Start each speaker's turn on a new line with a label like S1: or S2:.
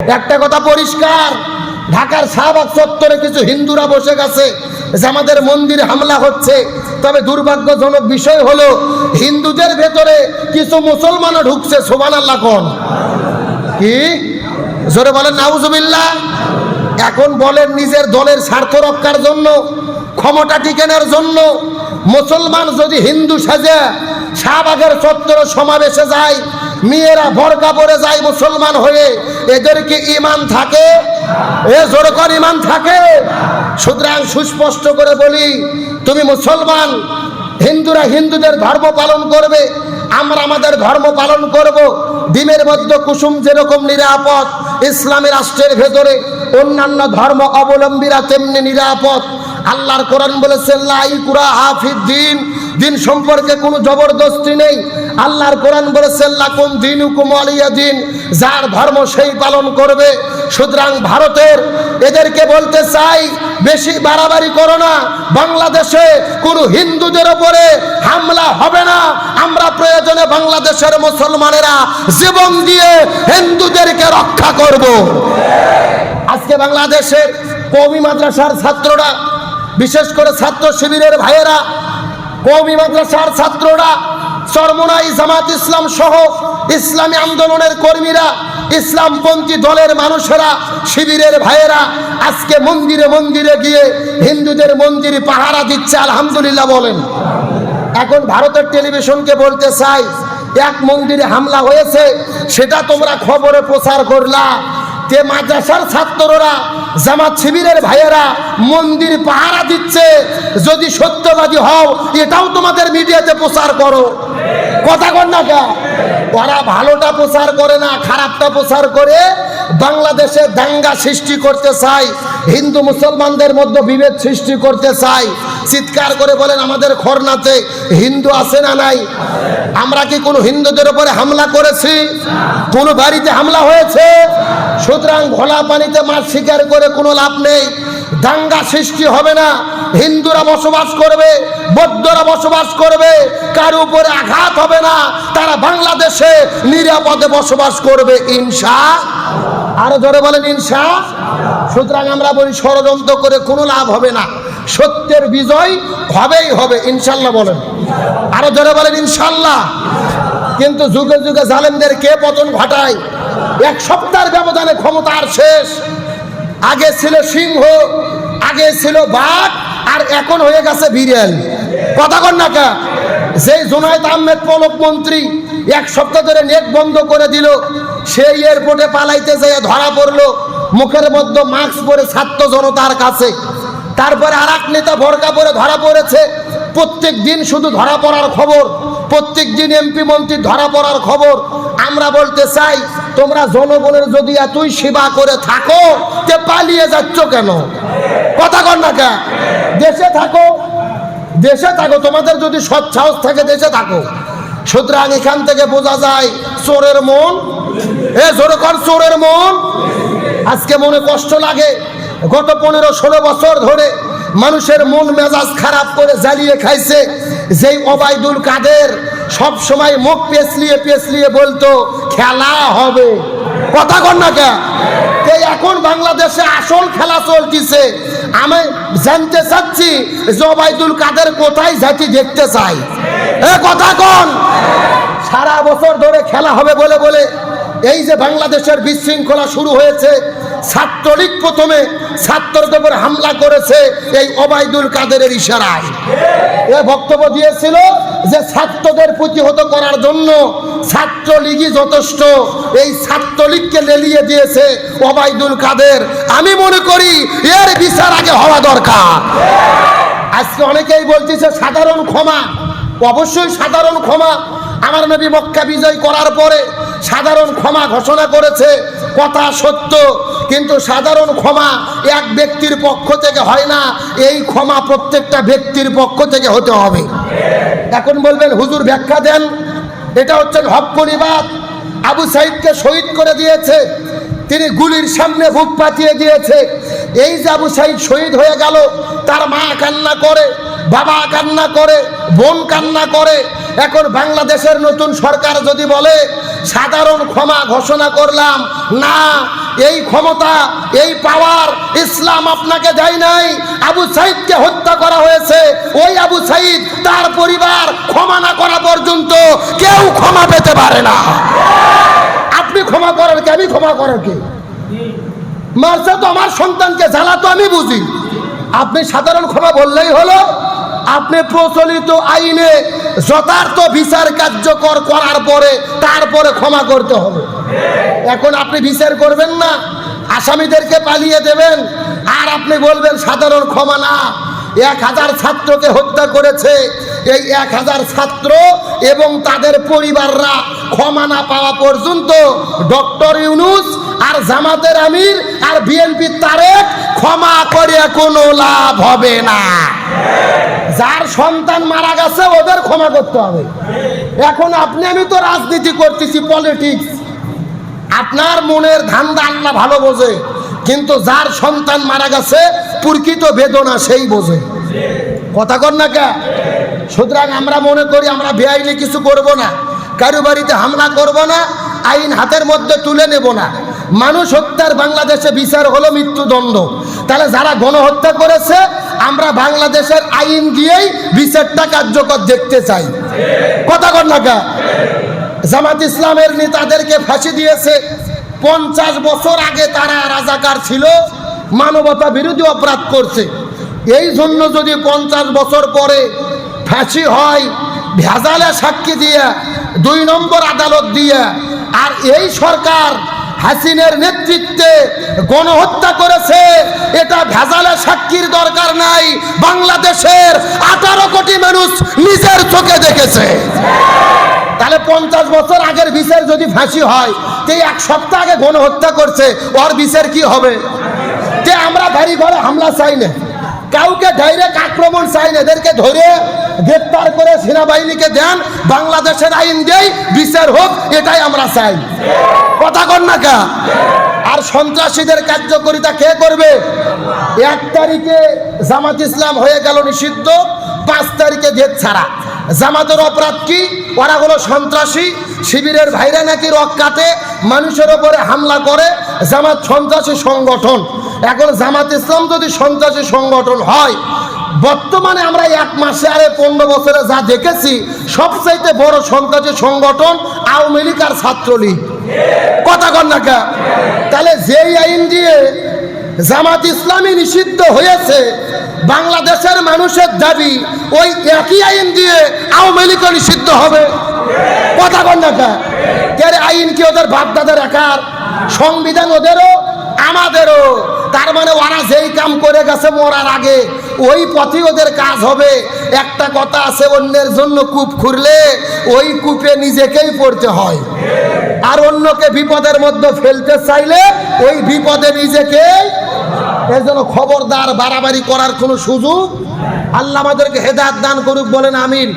S1: একটা কথা পরিষ্কার, ঢাকার শাহবাগ চত্বরে কিছু হিন্দুরা বসে গেছে যে আমাদের মন্দিরে হামলা হচ্ছে। তবে দুর্ভাগ্যজনক বিষয় হলো, হিন্দুদের ভেতরে কিছু মুসলমানও ঢুকছে সোবান আল্লাহ কোন? কি? জোরে বলেন, নাউজুবিল্লাহ। এখন বলেন নিজের দলের স্বার্থ রক্ষার জন্য, ক্ষমতা টিকেনের জন্য, মুসলমান যদি হিন্দু সাজে শাহবাগের চত্বরে সমাবেশে যায় মেয়েরা ভরকা পরে যায় মুসলমান হয়ে। এদের কি ইমান থাকে? এ জোরে কর ইমান থাকে? সুতরাং সুস্পষ্ট করে বলি, তুমি মুসলমান, হিন্দুরা হিন্দুদের ধর্ম পালন করবে, আমরা আমাদের ধর্ম পালন করব। ডিমের মধ্যে কুসুম যেরকম নিরাপদ, ইসলামী রাষ্ট্রের ভেতরে অন্যান্য ধর্ম অবলম্বীরা তেমনি নিরাপদ। আল্লাহর কোরআন বলেছে লাই কুরা হাফিদ দিন সম্পর্কে কোনো জবরদস্তি নেই। আল্লাহর কোরআন বলেছে, লাকুম দিন হুকুম আলিয়া দিন, যার ধর্ম সেই পালন করবে। সুতরাং ভারতের এদেরকে বলতে চাই, বেশি বাড়াবাড়ি করো না। বাংলাদেশে কোনো হিন্দুদের ওপরে হামলা হবে না। আমরা প্রয়োজনে বাংলাদেশের মুসলমানেরা জীবন দিয়ে হিন্দুদেরকে রক্ষা করব। আজকে বাংলাদেশের কবি মাদ্রাসার ছাত্ররা, বিশেষ করে ছাত্র শিবিরের ভাইয়েরা কৌমি মাদ্রাসার ছাত্ররা চরমোনাই জামাত ইসলাম সহ ইসলামী আন্দোলনের কর্মীরা, ইসলামপন্থী দলের মানুষেরা, শিবিরের ভাইয়েরা, আজকে মন্দিরে মন্দিরে গিয়ে হিন্দুদের মন্দিরে পাহারা দিচ্ছে, আলহামদুলিল্লাহ বলেন। এখন ভারতের টেলিভিশনকে বলতে চাই, এক মন্দিরে হামলা হয়েছে, সেটা তোমরা খবরে প্রচার করলা। যে মাদ্রাসার ছাত্ররা জামাত শিবিরের ভাইয়েরা মন্দির পাহারা দিচ্ছে। যদি সত্যবাদী হও, এটাও তোমাদের মিডিয়াতে প্রচার করো। কথা কর না কে? ওরা ভালোটা প্রচার করে না, খারাপটা প্রচার করে বাংলাদেশে দাঙ্গা সৃষ্টি করতে চাই হিন্দু মুসলমানদের মধ্যে বিভেদ সৃষ্টি করতে চাই। চিৎকার করে বলেন, আমাদের খরনাতে হিন্দু আছে না নাই? আমরা কি কোনো হিন্দুদের উপরে হামলা করেছি? কোনো বাড়িতে হামলা হয়েছে? সুতরাং ঘোলা পানিতে মাছ শিকার করে কোনো লাভ নেই। দাঙ্গা সৃষ্টি হবে না। হিন্দুরা বসবাস করবে, বৌদ্ধরা বসবাস করবে, কার উপরে আঘাত হবে না। তারা বাংলাদেশে নিরাপদে বসবাস করবে ইনসা আরও ধরে বলেন ইনসা সুতরাং আমরা বলি ষড়যন্ত্র করে কোনো লাভ হবে না। সত্যের বিজয় হবেই হবে ইনশাল্লাহ বলেন। আরও ধরে বলেন ইনশাল্লাহ কিন্তু যুগে যুগে জালেমদের কে পতন ঘটায়? এক সপ্তাহের ব্যবধানে ক্ষমতার শেষ। আগে ছিল সিংহ, আগে ছিল বাঘ, আর এখন হয়ে গেছে বিড়াল। কথা কন না কা? যেই জোনায়েদ আহমেদ পলক মন্ত্রী এক সপ্তাহ ধরে নেট বন্ধ করে দিল। সেই এয়ারপোর্টে পালাইতে যেয়ে ধরা পড়ল। মুখের মধ্যে মাস্ক পরে ছাত্র জনতার কাছে। তারপরে আর এক নেতা ভরকা পরে ধরা পড়েছে। প্রত্যেক দিন শুধু ধরা পড়ার খবর। প্রত্যেক দিন এমপি মন্ত্রী ধরা পড়ার খবর। আমরা বলতে চাই, তোমরা জনগণের যদি এতই সেবা করে থাকো, তে পালিয়ে যাচ্ছ কেন? কথা কর না কেন? দেশে থাকো দেশে থাকো। তোমাদের যদি সৎ সাহস থাকে, দেশে থাকো। সুতরাং এখান থেকে বোঝা যায়, চোরের মন। এ জোরে কর, চোরের মন। আজকে মনে কষ্ট লাগে। গত পনেরো ষোলো বছর ধরে মানুষের মন মেজাজ খারাপ করে জ্বালিয়ে খাইছে। যেই অবায়দুল কাদের সব সময় মুখ পেছলিয়ে পেছলিয়ে বলতো, খেলা হবে। কথা কর না কে তে এখন বাংলাদেশে আসল খেলা চলতিছে। আমি জানতে চাচ্ছি যে অবায়দুল কাদের কোথায় জাতি দেখতে চাই কথা কন। সারা বছর ধরে খেলা হবে বলে বলে এই যে বাংলাদেশের বিশৃঙ্খলা শুরু হয়েছে ছাত্রলীগ প্রথমে ছাত্রদের উপর হামলা করেছে এই অবায়দুল কাদেরের ইশারায়। এ বক্তব্য দিয়েছিল যে ছাত্রদের প্রতিহত করার জন্য ছাত্রলীগই যথেষ্ট এই ছাত্রলীগকে লেলিয়ে দিয়েছে অবায়দুল কাদের। আমি মনে করি এর বিচার আগে হওয়া দরকার। আজকে অনেকেই বলতেছে সাধারণ ক্ষমা অবশ্যই সাধারণ ক্ষমা। আমার নবী মক্কা বিজয় করার পরে সাধারণ ক্ষমা ঘোষণা করেছে, কথা সত্য। কিন্তু সাধারণ ক্ষমা এক ব্যক্তির পক্ষ থেকে হয় না, এই ক্ষমা প্রত্যেকটা ব্যক্তির পক্ষ থেকে হতে হবে। এখন বলবেন, হুজুর, ব্যাখ্যা দেন। এটা হচ্ছে হকনিবাদ আবু সাইদকে শহীদ করে দিয়েছে। তিনি গুলির সামনে বুক পাতিয়ে দিয়েছে। এই যে আবু সাইদ শহীদ হয়ে গেল, তার মা কান্না করে। বাবা কান্না করে, বোন কান্না করে। এখন বাংলাদেশের নতুন সরকার যদি বলে, সাধারণ ক্ষমা ঘোষণা করলাম, না, এই ক্ষমতা, এই পাওয়ার ইসলাম আপনাকে দেয় নাই। আবু সাইদকে হত্যা করা হয়েছে। ওই আবু সাইদ তার পরিবার ক্ষমা না করা পর্যন্ত কেউ ক্ষমা পেতে পারে না। আপনি ক্ষমা করার কে? আমি ক্ষমা করার কে? মারছে তো আমার সন্তানকে, জ্বালা তো আমি বুঝি। আপনি সাধারণ ক্ষমা বললেই হলো, আপনি প্রচলিত আইনে যথার্থ বিচার কার্যকর করার পরে তারপরে ক্ষমা করতে হবে। এখন আপনি বিচার করবেন না, আসামিদেরকে পালিয়ে দেবেন, আর আপনি বলবেন সাধারণ ক্ষমা না। এক হাজার ছাত্রকে হত্যা করেছে এই এক হাজার ছাত্র এবং তাদের পরিবাররা ক্ষমা না পাওয়া পর্যন্ত ডক্টর ইউনুস আর জামাতের আমির আর বিএনপির তারেক ক্ষমা করে কোনো লাভ হবে না। যার সন্তান মারা গেছে, ওদের ক্ষমা করতে হবে। এখন আপনি, আমি তো রাজনীতি করতেছি পলিটিক্স আপনার মনের ধান্দা আল্লাহ ভালো বোঝে, কিন্তু যার সন্তান মারা গেছে, প্রকৃত বেদনা সেই বোঝে। কথা কর না কে? সুতরাং আমরা মনে করি, আমরা বেআইনি কিছু করব না। কারও বাড়িতে হামলা করব না, আইন হাতের মধ্যে তুলে নেব না। মানুষ হত্যার বাংলাদেশে বিচার হলো মৃত্যুদণ্ড। তাহলে যারা গণহত্যা করেছে, আমরা বাংলাদেশের আইন দিয়েই বিচারটা কার্যকর দেখতে চাই। কথা কর না কে? জামাত ইসলামের নেতাদেরকে ফাঁসি দিয়েছে। পঞ্চাশ বছর আগে তারা রাজাকার ছিল, মানবতা বিরোধী অপরাধ করছে। এই জন্য যদি পঞ্চাশ বছর পরে ফাঁসি হয়, ভেজালে সাক্ষী দিয়ে, দুই নম্বর আদালত দিয়ে, আর এই সরকার হাসিনের নেতৃত্বে গণহত্যা করেছে। এটা ভেজালে সাক্ষীর দরকার নাই। বাংলাদেশের আঠারো কোটি মানুষ নিজের চোখে দেখেছে। তাহলে পঞ্চাশ বছর আগের বিচার যদি ফাঁসি হয়, তে এক সপ্তাহ আগে গণহত্যা করছে, ওর বিচার কি হবে? তে আমরা বাড়ি ঘরে হামলা চাই না। কাউকে ডাইরেক্ট আক্রমণ চাই না। এদেরকে ধরে গ্রেপ্তার করে সেনাবাহিনীকে দেন। বাংলাদেশের আইন দেই বিচার হোক, এটাই আমরা চাই। কথা কর না কা? আর সন্ত্রাসীদের কার্যকরিতা কে করবে? এক তারিখে জামাত ইসলাম হয়ে গেল নিষিদ্ধ, পাঁচ তারিখে জেদ ছাড়া। জামাতের অপরাধ কি? ওরা হলো সন্ত্রাসী। শিবিরের ভাইরা নাকি রক কাটে মানুষের ওপরে হামলা করে। জামাত সন্ত্রাসী সংগঠন। এখন জামাত ইসলাম যদি সন্ত্রাসী সংগঠন হয়, বর্তমানে আমরা এক মাসে আরে পনেরো বছরে যা দেখেছি, সবচাইতে বড় সন্ত্রাসী সংগঠন আওয়ামী লীগ আর ছাত্রলীগ কথা কর না কা? তাহলে যেই আইন দিয়ে জামাত ইসলামী নিষিদ্ধ হয়েছে, বাংলাদেশের মানুষের দাবি ওই একই আইন দিয়ে আওয়ামী লীগও নিষিদ্ধ হবে কথা কন না কা? এর আইন কি ওদের বাপদাদের একার সংবিধান ওদেরও, আমাদেরও তার মানে ওরা যেই কাম করে গেছে মরার আগে, ওই পথে ওদের কাজ হবে। একটা কথা আছে, অন্যের জন্য কূপ খুঁড়লে ওই কূপে নিজেকেই পড়তে হয়। আর অন্যকে বিপদের মধ্যে ফেলতে চাইলে ওই বিপদে নিজেকে এর জন্য খবরদার, বাড়াবাড়ি করার কোনো সুযোগ আল্লাহ আমাদেরকে হেদায়ত দান করুক, বলেন আমিন।